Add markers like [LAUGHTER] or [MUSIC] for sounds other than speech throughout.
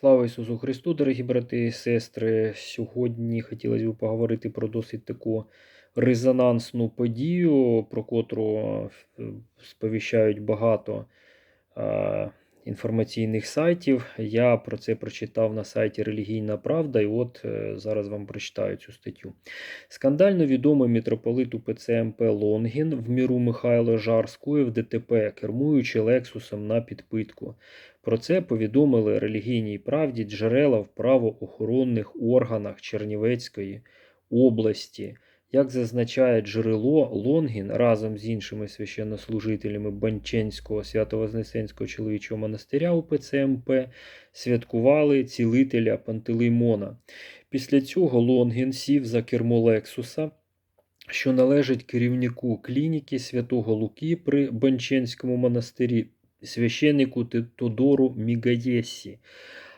Слава Ісусу Христу, дорогі брати і сестри. Сьогодні хотілося б поговорити про досить таку резонансну подію, про котру е, сповіщають багато е, інформаційних сайтів. Я про це прочитав на сайті Релігійна Правда, і от е, зараз вам прочитаю цю статтю. Скандально відомий митрополит УПЦ МП Лонгін в міру Михайло Жар скоїв ДТП, кермуючи Лексусом на підпитку. Про це повідомили релігійній правді джерела в правоохоронних органах Чернівецької області. Як зазначає джерело, Лонгін разом з іншими священнослужителями Банченського Свято-Вознесенського чоловічого монастиря УПЦ МП святкували цілителя Пантелеймона. Після цього Лонгін сів за кермо Лексуса, що належить керівнику клініки Святого Луки при Банченському монастирі священнику Тодору Мігаєсі.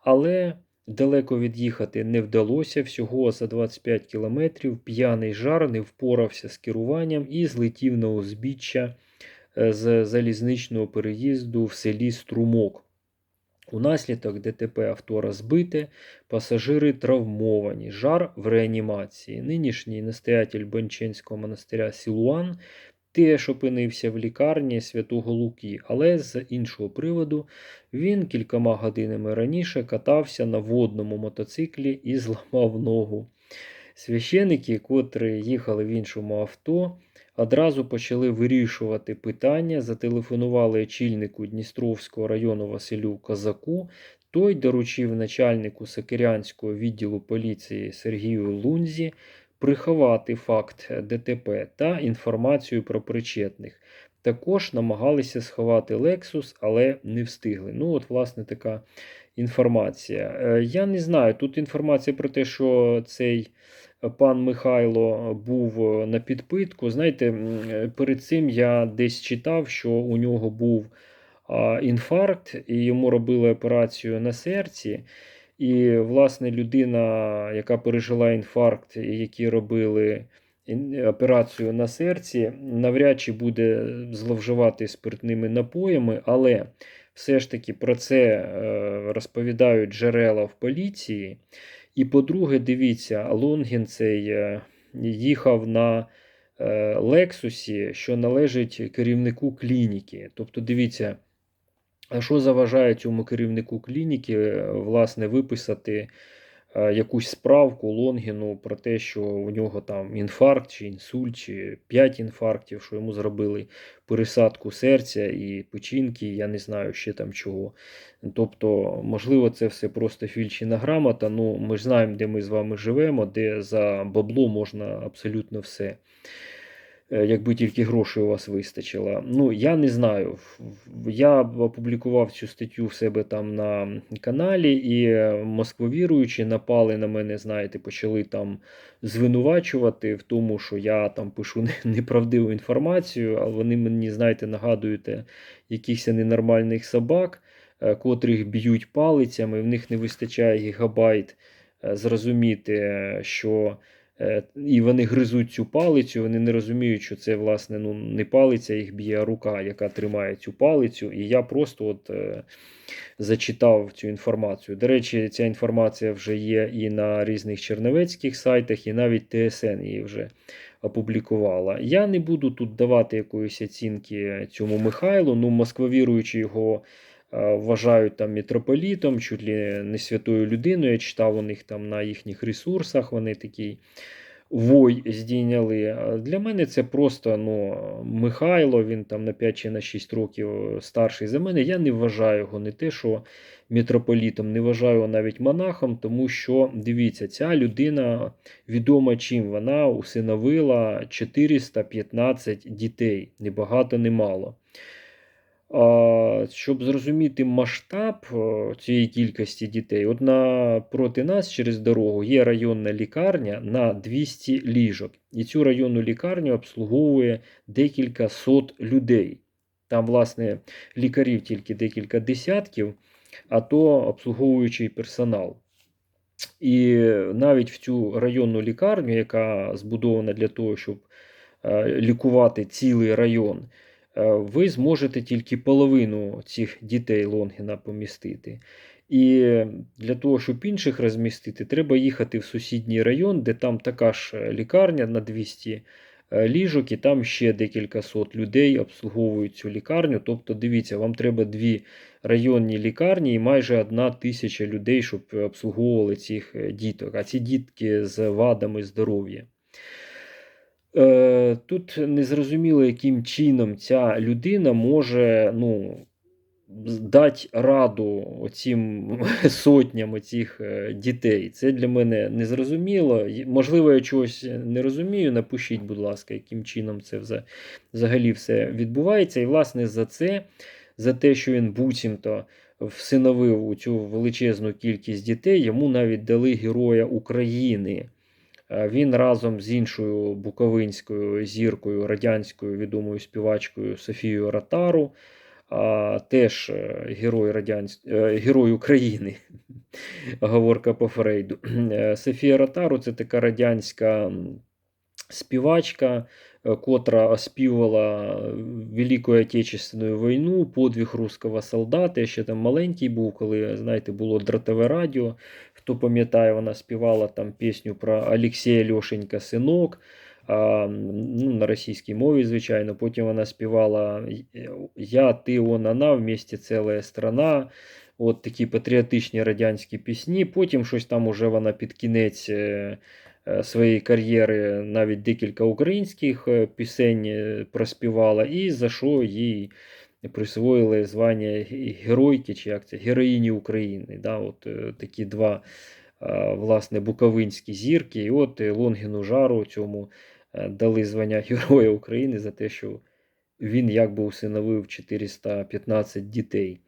Але далеко від'їхати не вдалося. Всього за 25 кілометрів п'яний жар не впорався з керуванням і злетів на узбіччя е, з залізничного переїзду в селі Струмок. Унаслідок ДТП авто розбите, пасажири травмовані, жар в реанімації. Нинішній настоятель Бонченського монастиря Сілуан теж опинився в лікарні Святого Луки, але з іншого приводу він кількома годинами раніше катався на водному мотоциклі і [LAUGHS] зламав ногу. Священики, котрі їхали в іншому авто, одразу почали вирішувати питання, зателефонували очільнику Дністровського району Василю Козаку. Той доручив начальнику Сокирянського відділу поліції Сергію Лунзі приховати факт ДТП та інформацію про причетних. Також намагалися сховати Lexus, але не встигли. Ну, от, власне, така інформація. Е, я не знаю, тут інформація про те, що цей пан Михайло був на підпитку. Знаєте, перед цим я десь читав, що у нього був інфаркт, і йому робили операцію на серці. І, власне, людина, яка пережила інфаркт, які робили операцію на серці, навряд чи буде зловживати спиртними напоями, але все ж таки про це е, розповідають джерела в поліції. І, по-друге, дивіться, Лонгін цей е, їхав на е, Лексусі, що належить керівнику клініки. Тобто, дивіться. Що заважає цьому керівнику клініки е, власне, виписати е, якусь справку Лонгіну про те, що у нього там інфаркт чи інсульт, чи 5 інфарктів, що йому зробили пересадку серця і печінки, я не знаю ще там чого. Тобто, можливо, це все просто фільчина грамота. Ну, ми ж знаємо, де ми з вами живемо, де за бабло можна абсолютно все. Е, якби тільки грошей у вас вистачило. Ну, я не знаю. Я опублікував цю статтю в себе там на каналі, і москвовіруючі напали на мене, знаєте, почали там звинувачувати в тому, що я там пишу [LAUGHS] неправдиву інформацію, а вони мені, знаєте, нагадують якихось ненормальних собак, е, котрих б'ють палицями, в них не вистачає гігабайт е, зрозуміти, що. Е, і вони гризуть цю палицю, вони не розуміють, що це власне ну, не палиця, їх б'є рука, яка тримає цю палицю. І я просто от е, зачитав цю інформацію. До речі, ця інформація вже є і на різних черновецьких сайтах, і навіть ТСН її вже опублікувала. Я не буду тут давати якоїсь оцінки цьому Михайлу. Ну, москвовіруючи його. Е, вважають там мітрополітом, чуть ли не святою людиною. Я читав у них там на їхніх ресурсах, вони такий вой здійняли. Для мене це просто ну, Михайло, він там на 5 чи на 6 років старший за мене. Я не вважаю його не те, що мітрополітом, не вважаю його навіть монахом, тому що дивіться, ця людина відома чим вона усиновила 415 дітей, ні багато, ні мало. Щоб зрозуміти масштаб цієї кількості дітей, от на, проти нас через дорогу є районна лікарня на 200 ліжок. І цю районну лікарню обслуговує декілька сот людей. Там, власне, лікарів тільки декілька десятків, а то обслуговуючий персонал. І навіть в цю районну лікарню, яка збудована для того, щоб е, лікувати цілий район. Е, ви зможете тільки половину цих дітей Лонгіна помістити. І для того, щоб інших розмістити, треба їхати в сусідній район, де там така ж лікарня на 200 е, ліжок, і там ще декілька сот людей обслуговують цю лікарню. Тобто, дивіться, вам треба дві районні лікарні і майже одна тисяча людей, щоб обслуговували цих е, діток. А ці дітки з вадами здоров'я. Е, Тут незрозуміло, яким чином ця людина може ну, дати раду оцім [LAUGHS] сотням оцих е, дітей. Це для мене незрозуміло. Можливо, я чогось не розумію. Напишіть, будь ласка, яким чином це взагалі все відбувається. І, власне, за це, за те, що він буцімто всиновив цю величезну кількість дітей, йому навіть дали Героя України. Е, Він разом з іншою буковинською зіркою, радянською відомою співачкою Софією Ротару, а, теж е, герой, радянсь... е, герой України. [LAUGHS] Говорка по Фрейду. [CLEARS THROAT] Софія Ротару це така радянська співачка, котра оспівала Велику Отечественну війну, подвиг руського солдата. Я ще там маленький був, коли, знаєте, було дротове радіо. Хто пам'ятає, вона співала там пісню про Олексія Льошенька Синок. А, ну, на російській мові, звичайно. Потім вона співала Я, ти, он, она, вместе ціла страна. От такі патріотичні радянські пісні. Потім щось там уже вона під кінець е, е, своєї кар'єри навіть декілька українських е, пісень проспівала, і за що їй присвоїли звання геройки, чи як це, героїні України. Да? От е, такі два е, власне, буковинські зірки. І от е, Лонгіну Жару цьому дали звання Героя України за те, що він якби усиновив 415 дітей.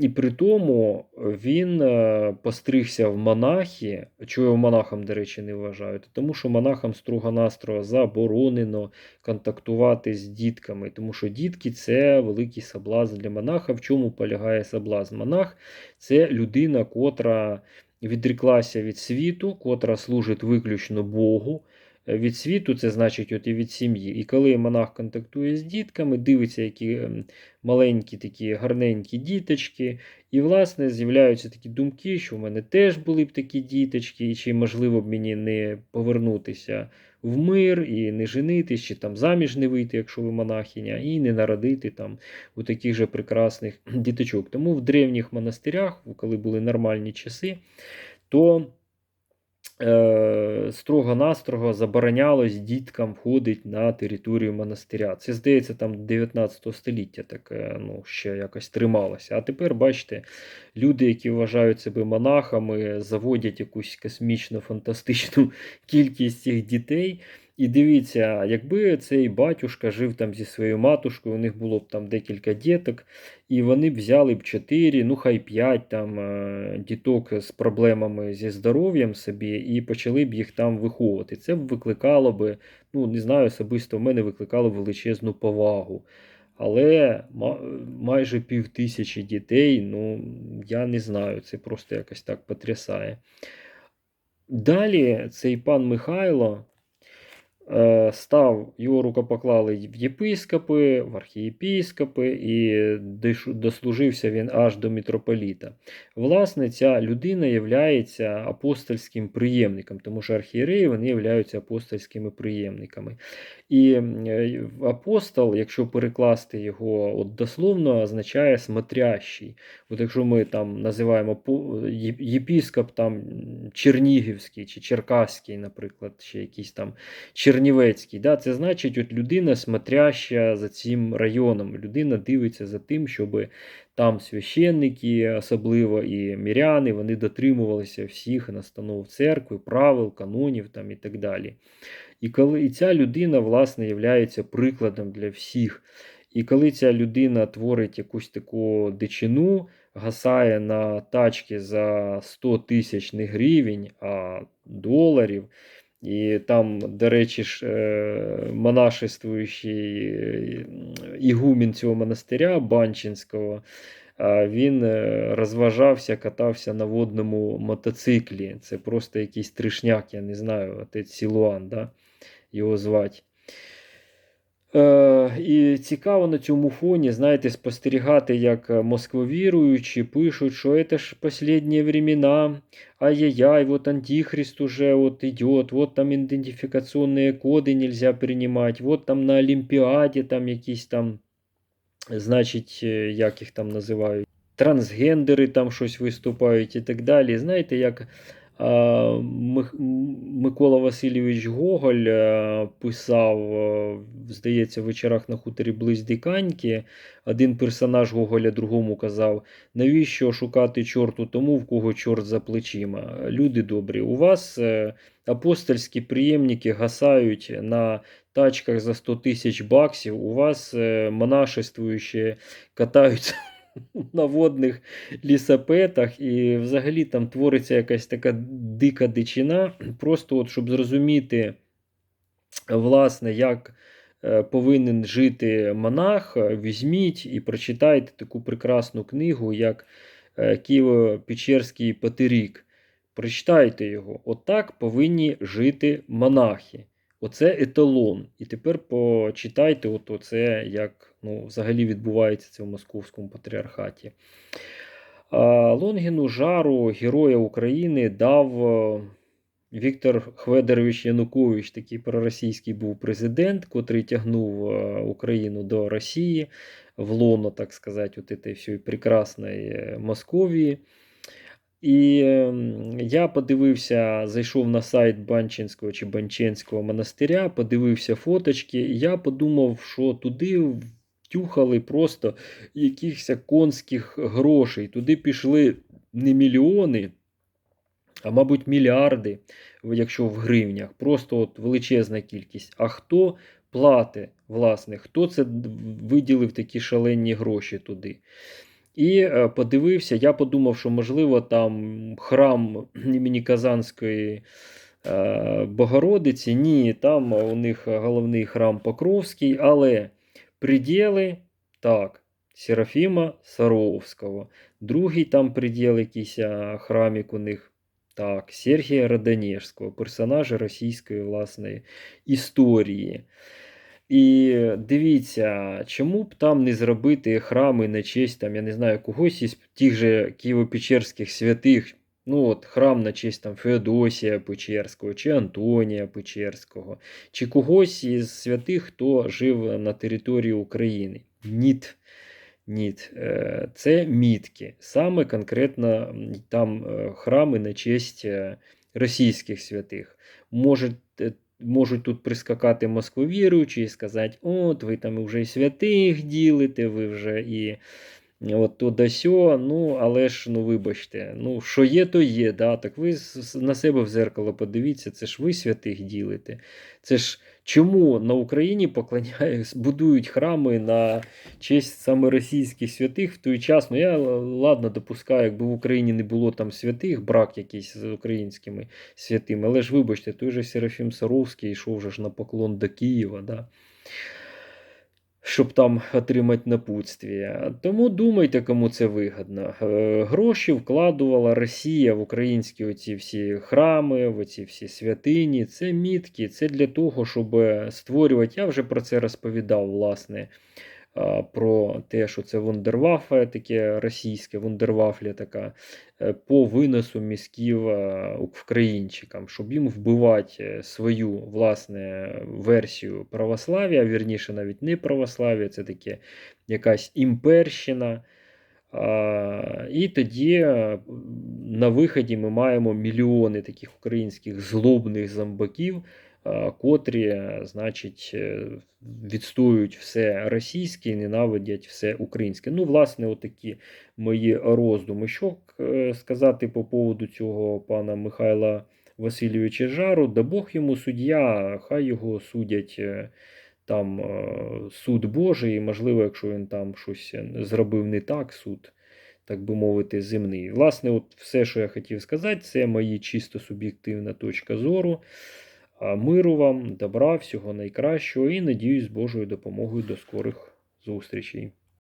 І при тому він е, постригся в монахи. Чого його монахом, до речі, не вважають? Тому що монахам строго-настрого заборонено контактувати з дітками, тому що дітки це великий соблазн для монаха. В чому полягає соблазн? Монах це людина, котра відріклася від світу, котра служить виключно Богу. Від світу це значить от і від сім'ї. І коли монах контактує з дітками, дивиться, які ем, маленькі такі гарненькі діточки, і, власне, з'являються такі думки, що в мене теж були б такі діточки, і чи можливо б мені не повернутися в мир і не женитись, чи там заміж не вийти, якщо ви монахиня, і не народити там у таких же прекрасних [CLEARS THROAT] діточок. Тому в древніх монастирях, коли були нормальні часи, то е, строго-настрого заборонялось діткам входити на територію монастиря. Це, здається, там 19 століття так е, ну, ще якось трималося. А тепер, бачите, люди, які вважають себе монахами, заводять якусь космічно фантастичну [LAUGHS] кількість цих дітей. І дивіться, якби цей батюшка жив там зі своєю матушкою, у них було б там декілька діток, і вони б взяли б 4, ну хай 5 там е, діток з проблемами зі здоров'ям собі, і почали б їх там виховувати. Це б викликало би, ну не знаю, особисто в мене викликало величезну повагу. Але майже пів тисячі дітей, ну я не знаю, це просто якось так потрясає. Далі цей пан Михайло став, його рукопоклали в єпископи, в архієпископи, і дослужився він аж до митрополіта. Власне, ця людина є апостольським преємником, тому що архієреї вони являються апостольськими преємниками. І е, апостол, якщо перекласти його от дословно, означає смотрящий. От якщо ми там називаємо єпископ там Чернігівський чи Черкаський, наприклад, чи якийсь там Чернівецький, да, це значить от людина смотряща за цим районом. Людина дивиться за тим, щоб там священники, особливо і міряни, вони дотримувалися всіх настанов церкви, правил, канонів там і так далі. І коли і ця людина, власне, є прикладом для всіх. І коли ця людина творить якусь таку дичину, гасає на тачки за 100 тисяч не гривень, а доларів. І там, до речі, ж, е, монашествуючий ігумін цього монастиря Банчинського, він е, розважався, катався на водному мотоциклі. Це просто якийсь тришняк, я не знаю, отець Сілуан, да? його звати. Е, і цікаво на цьому фоні, знаєте, спостерігати, як москвовіруючі пишуть, що це ж останні времена, ай-яй-яй, вот антихрист уже вот идет, вот там ідентифікаційні коди нельзя принимать, вот там на Олімпіаді там якісь там, значить, е, як їх там називають, трансгендери там щось виступають і так далі. Знаєте, як Микола Васильович Гоголь е, писав, е, здається, в вечорах на хуторі близь Диканьки. Один персонаж Гоголя другому казав: навіщо шукати чорту тому, в кого чорт за плечима? Люди добрі, у вас е, апостольські приємники гасають на тачках за 100 тисяч баксів, у вас е, монашествуючі катаються [LAUGHS] на водних лісапетах, і взагалі там твориться якась така дика дичина. Просто от, щоб зрозуміти, власне, як е, повинен жити монах, візьміть і прочитайте таку прекрасну книгу, як е, Києво-Печерський Патерік. Прочитайте його. Отак повинні жити монахи. Оце еталон. І тепер почитайте, от оце, як ну, взагалі відбувається це в московському патріархаті. Лонгіну жару Героя України дав е, Віктор Хведорович Янукович, такий проросійський був президент, котрий тягнув е, Україну до Росії в лоно, так сказати, от этой всієї прекрасної е, Московії. І я подивився, зайшов на сайт Банчинського чи Банченського монастиря, подивився фоточки, і я подумав, що туди втюхали просто якихось конських грошей. Туди пішли не мільйони, а мабуть, мільярди, якщо в гривнях. Просто от величезна кількість. А хто платить, власне, хто це виділив такі шалені гроші туди? І е, подивився, я подумав, що можливо там храм імені Казанської е, Богородиці. Ні, там у них головний храм Покровський, але приділи так, Серафіма Саровського. Другий там приділ якийсь храмік у них. Так, Сергія Родонежського, персонажа російської власної історії. І дивіться, чому б там не зробити храми на честь, там, я не знаю, когось із тих же Києво-Печерських святих. Ну, от Храм на честь там, Феодосія Печерського, чи Антонія Печерського, чи когось із святих, хто жив на території України. Ніт. Ніт. Е, Це мітки. Саме конкретно там е, храми на честь е, російських святих. Може, можуть тут прискакати москвовіруючі і сказати, от ви там вже і святих ділите, ви вже і от то да сьо, ну, але ж, ну вибачте, ну, що є, то є. да, Так ви на себе в зеркало подивіться, це ж ви святих ділите. Це ж чому на Україні поклоняють, будують храми на честь саме російських святих в той час. Ну, я ладно допускаю, якби в Україні не було там святих, брак якийсь з українськими святими. Але ж вибачте, той же Серафім Саровський йшов же ж на поклон до Києва. да, щоб там отримати напутствія. Тому думайте, кому це вигідно. Е, гроші вкладувала Росія в українські оці всі храми, в оці всі святині. Це мітки, це для того, щоб створювати. Я вже про це розповідав, власне про те, що це вундервафля, таке російське вундервафля така е, по виносу мізків українчикам, щоб їм вбивати е, свою власне версію православ'я, вірніше, навіть не православ'я, це таке якась імперщина. І тоді е, на виході ми маємо мільйони таких українських злобних зомбаків, котрі, значить, е, відстоюють все російське і ненавидять все українське. Ну, власне, отакі мої роздуми. Що е, сказати по поводу цього пана Михайла Васильовича Жару? Да Бог йому суддя, хай його судять. Е, там суд Божий, і, можливо, якщо він там щось зробив не так, суд, так би мовити, земний. Власне, от все, що я хотів сказати, це мої чисто суб'єктивна точка зору. Миру вам, добра, всього найкращого і надіюсь з Божою допомогою до скорих зустрічей.